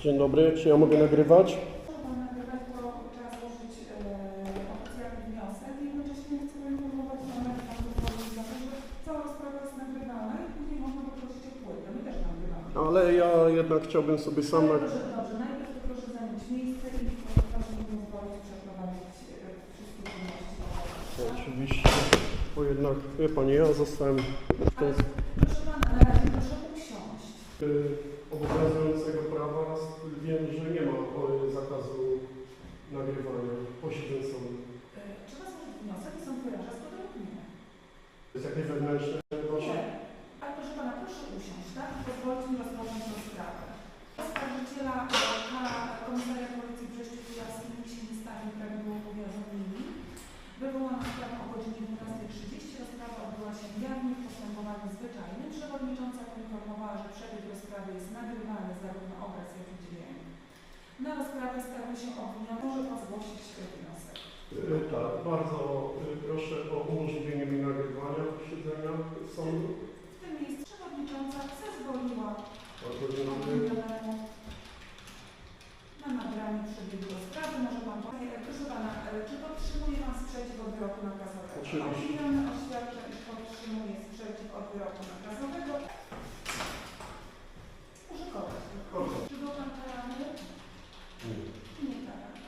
Dzień dobry, czy ja mogę nagrywać? Ale ja jednak chciałbym sobie sam proszę, dobrze, najpierw proszę zająć miejsce i proszę mi pozwolić przeprowadzić wszystkie czynności. Oczywiście, bo jednak, wie Pani, ja zostałem w ten Ale proszę pana, na razie proszę usiąść. y, obowiązującego prawa wiem, że nie ma y, zakazu nagrywania posiedzeń sądu. E, Trzeba złożyć wniosek i sąd wyraża zgodę lub nie. Jest jakieś wewnętrzne proszę? Nie. Ale proszę pana, proszę usiąść, tak? Pozwolić mi rozpocząć tę sprawę. Oskarżyciela e, pana komisariat policji w Brześciu Kujawskim nikt się nie stawił prawidłowo powiadomieni. Wywołano sprawę o godzinie 12.30. Rozprawa odbyła się jawnie w postępowaniu zwyczajnym. Przewodnicząca poinformowała, że przebieg rozprawy jest nagrywany zarówno obraz, jak i dźwięk. Na rozprawę stawił się obwiniony. Może pan zgłosić wniosek. Y, Tak, bardzo y, proszę o umożliwienie mi nagrywania posiedzenia sądu. W tym miejscu przewodnicząca zezwoliła obwinionemu na nagraniu przebiegu rozprawy. Może Pan powie, proszę Pana, e, czy podtrzymuje Pan sprzeciw od wyroku nakazowego? Oczywiście. Obwiniony oświadcza, iż podtrzymuje sprzeciw od wyroku nakazowego. Użykować. Czy był Pan karany? Czy nie karany?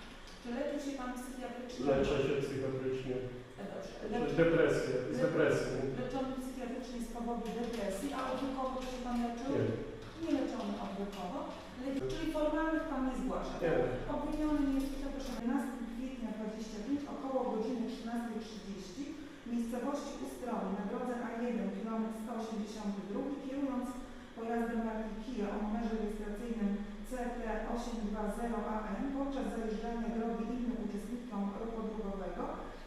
Czy leczył się Pan psychiatrycznie? Leczę się psychiatrycznie. E, Dobrze. Leczy... Depresję, z depresją. Leczony psychiatrycznie z powodu depresji, a odwykowo czy się Pan leczył? Nie, Nie leczony odwykowo, le- czyli formalnych Pan nie zgłasza. nie. Obwiniony jest przepraszam, 11 kwietnia 25 około godziny 13.30 w miejscowości Ustronie na drodze A1 km 182 kierując pojazdem marki Kia o numerze rejestracyjnym CT820AN podczas zajeżdżania drogi innym uczestnikom ruchu drogowego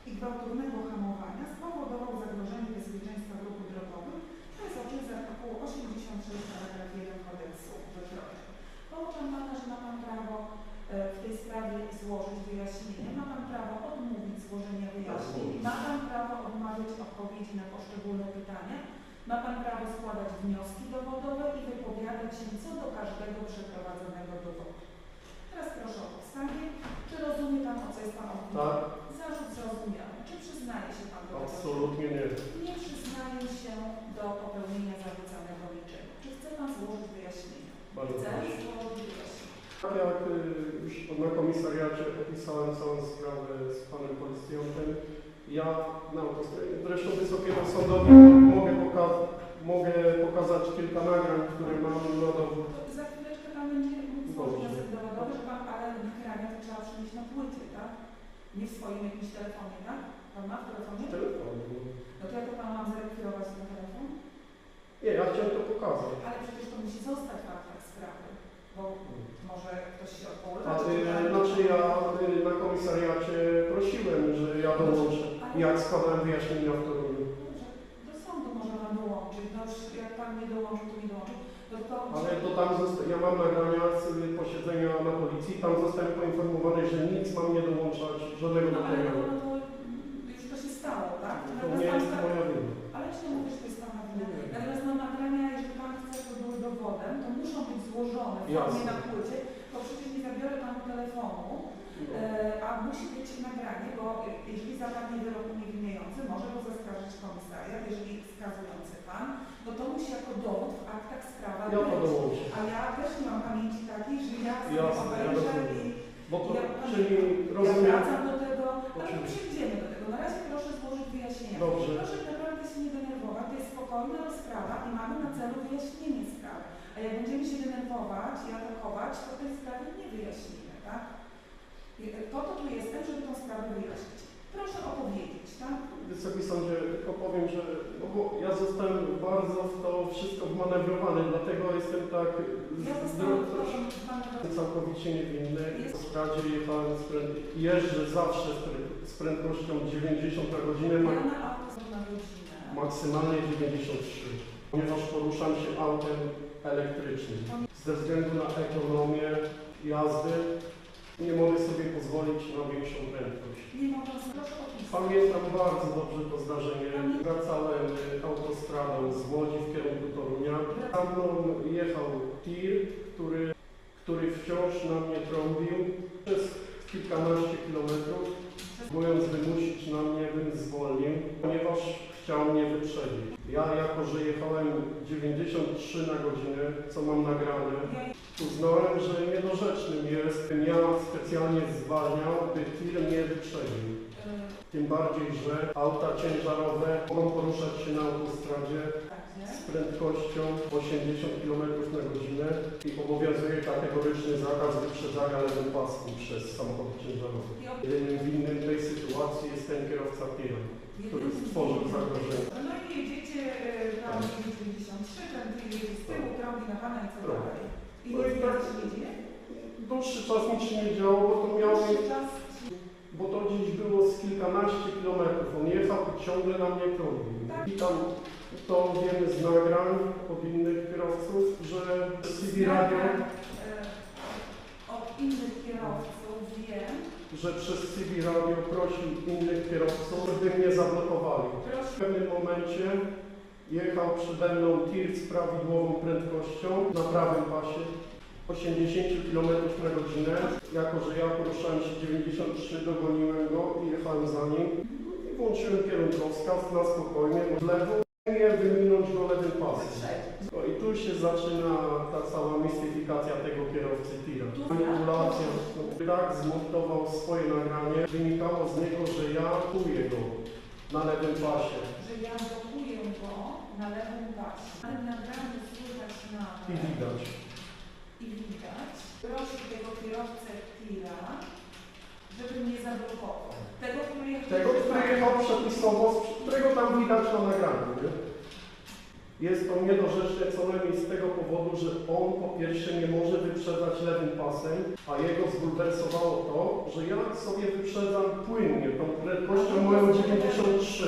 i gwałtownego hamowania spowodował zagrożenie bezpieczeństwa w ruchu drogowym, jest oczywiście artykuł 86 paragraf 1 kodeksu wykroczeń. Pouczam Pana, że ma Pan prawo e, w tej sprawie złożyć wyjaśnienie. Ma Pan prawo odmówić złożenia wyjaśnień. Ma Pan prawo odpowiedzi na poszczególne pytania. Ma Pan prawo składać wnioski dowodowe i wypowiadać się co do każdego przeprowadzonego dowodu. Teraz proszę o podstawie. Czy rozumie Pan, o co jest Pan obwiniony? Tak, Zarzut zrozumiały. Czy przyznaje się Pan do tego? absolutnie nie. Nie przyznaje się do popełnienia zarzucanego niczego. Czy chce Pan złożyć wyjaśnienie? Bardzo proszę. złożyć wyjaśnienie. Tak jak y, już na komisariacie opisałem całą sprawę z panem policjantem, ja na autostradzie, zresztą Wysokiemu Sądowi mogę, poka- mogę pokazać kilka nagrań, które mam na. To za chwileczkę Pan będzie mógł wniosek dowodowy, że Pan ale nagrania to trzeba przynieść na płycie, tak? Nie w swoim jakimś telefonie, tak? Pan ma w telefonie? Telefon. No to ja to Pan mam zarekwirować ten telefon? Nie, ja chciałem to pokazać. Ale przecież to musi zostać w aktach sprawy, bo może ktoś się odwoływa. A, czy pan- znaczy ja y, na komisariacie prosiłem, że ja dołączę, jak składałem wyjaśnienia w Toruniu. Do sądu może Pan dołączyć. No jak Pan nie dołączył, to nie dołączył. To to Ale to tam ja mam nagrania z posiedzenia na policji, tam zostałem poinformowany, że nic mam nie dołączać, żadnego No ale materiału. no, to już to się stało, tak? To nie jest moja wina. Ale nie mówię, że to jest Pana wina. Natomiast no nagrania, jeżeli Pan chce, żeby były dowodem, to muszą być złożone w formie na płycie, bo przecież nie zabiorę Panu telefonu, e, a musi być nagranie, bo jeżeli zapadnie wyrok uniewinniający, może go zaskarżyć komisariat, jeżeli skazujący Pan, no to musi jako dowód w aktach sprawa Ja być. A ja też nie mam pamięci takiej, że ja Jasne, ja i Bo to, ja, czyli ja rozumiem, wracam do tego, ale przejdziemy do tego. Na razie proszę złożyć wyjaśnienia. Dobrze. Proszę naprawdę się nie denerwować, to jest spokojna rozprawa i mamy na celu wyjaśnienie sprawy. A jak będziemy się denerwować i atakować, to tej sprawy nie wyjaśnimy, tak? Po to tu jestem, żeby tą sprawę wyjaśnić. Proszę opowiedzieć, tak? Wysoki Sądzie, tylko powiem, że no bo ja zostałem bardzo w to wszystko wmanewrowany, dlatego jestem tak Ja z- zostałam zdro- proszę Pana całkowicie niewinny. Jest- W sprawie jechałem z pręd- jeżdżę zawsze z, prę- z prędkością 90 na godzinę, ma- Ja na auto na godzinę. maksymalnie 93, ponieważ poruszam się autem elektrycznym. Ze względu na ekonomię jazdy nie mogę sobie pozwolić na większą prędkość. Nie mogę. Pamiętam bardzo dobrze to zdarzenie. Wracałem e, autostradą z Łodzi w kierunku Torunia. Za mną jechał tir, który, który wciąż na mnie trąbił przez kilkanaście kilometrów próbując wymusić na mnie, bym zwolnił, ponieważ chciał mnie wyprzedzić. Ja, jako że jechałem 93 na godzinę, co mam nagrane, uznałem, że niedorzecznym jest, bym ja specjalnie zwalniał, by tir mnie wyprzedził. Tym bardziej, że auta ciężarowe mogą poruszać się na autostradzie z prędkością 80 km na godzinę i obowiązuje kategoryczny zakaz wyprzedzania lewym pasem przez samochody ciężarowe. Jest ten kierowca tira, który stworzył zagrożenie. No i jedziecie y, tam 93, ten tir z tyłu, trąbi na pana i co dalej? I No i tak- nie jedzie? Dłuższy czas nic się nie działo, bo to miało Dłuższy czas bo to gdzieś było z kilkanaście kilometrów. On jechał i ciągle na mnie trąbił. I tam to wiemy z nagrań od innych kierowców, że CB Radio, Nagrań, y, Od innych kierowców że przez CB Radio prosił innych kierowców, żeby mnie zablokowali. W proszę, pewnym momencie jechał przede mną tir z prawidłową prędkością na prawym pasie 80 km na godzinę. Jako, że ja poruszałem się 93, dogoniłem go i jechałem za nim. I włączyłem kierunkowskaz na spokojnie, w lewo nie wyminąć go lewym pasem. No i tu się zaczyna ta cała mistyfikacja tego kierowcy tira. Manipulacja. Tak zmontował swoje nagranie. Wynikało z niego, że ja kuję go na lewym pasie. że ja blokuję go na lewym pasie, ale nagranie słychać I nawet widać. i widać. Proszę tego kierowcę tira, żeby mnie zablokował. Tego, Tego, który jechał przepisowo, którego tam widać na nagraniu. Nie? Jest to niedorzeczne co najmniej z tego powodu, że on po pierwsze nie może wyprzedzać lewym pasem, a jego zbulwersowało to, że ja sobie wyprzedzam płynnie tą prędkością moją 93.